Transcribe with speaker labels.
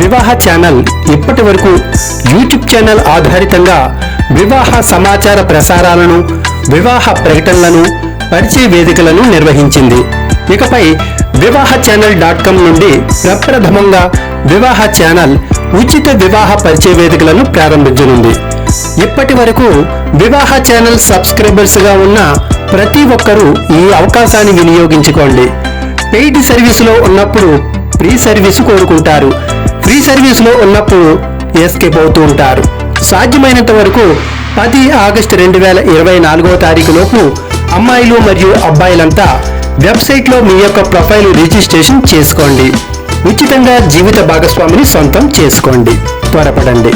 Speaker 1: వివాహ ఛానల్ ఇప్పటి వరకు యూట్యూబ్ ఛానల్ ఆధారితంగా వివాహ సమాచార ప్రసారాలను వివాహ ప్రకటనలను పరిచయ వేదికలను నిర్వహించింది. ఇకపై వివాహ ఛానల్ డాట్ కామ్ నుండి ప్రప్రథమంగా వివాహ ఛానల్ ఉచిత వివాహ పరిచయ వేదికలను ప్రారంభించనుంది. ఇప్పటి వరకు వివాహ ఛానల్ సబ్స్క్రైబర్స్గా ఉన్న ప్రతి ఒక్కరూ ఈ అవకాశాన్ని వినియోగించుకోండి. పెయిడ్ సర్వీసులో ఉన్నప్పుడు ఫ్రీ సర్వీసు కోరుకుంటారు. ఫ్రీ సర్వీస్లో ఉన్నప్పుడు ఎస్కేప్ అవుతూ ఉంటారు. సాధ్యమైనంత వరకు పది ఆగస్టు రెండు వేల ఇరవై నాలుగో తారీఖు లోపు అమ్మాయిలు మరియు అబ్బాయిలంతా వెబ్సైట్లో మీ యొక్క ప్రొఫైల్ రిజిస్ట్రేషన్ చేసుకోండి. ఉచితంగా జీవిత భాగస్వామిని సొంతం చేసుకోండి. త్వరపడండి.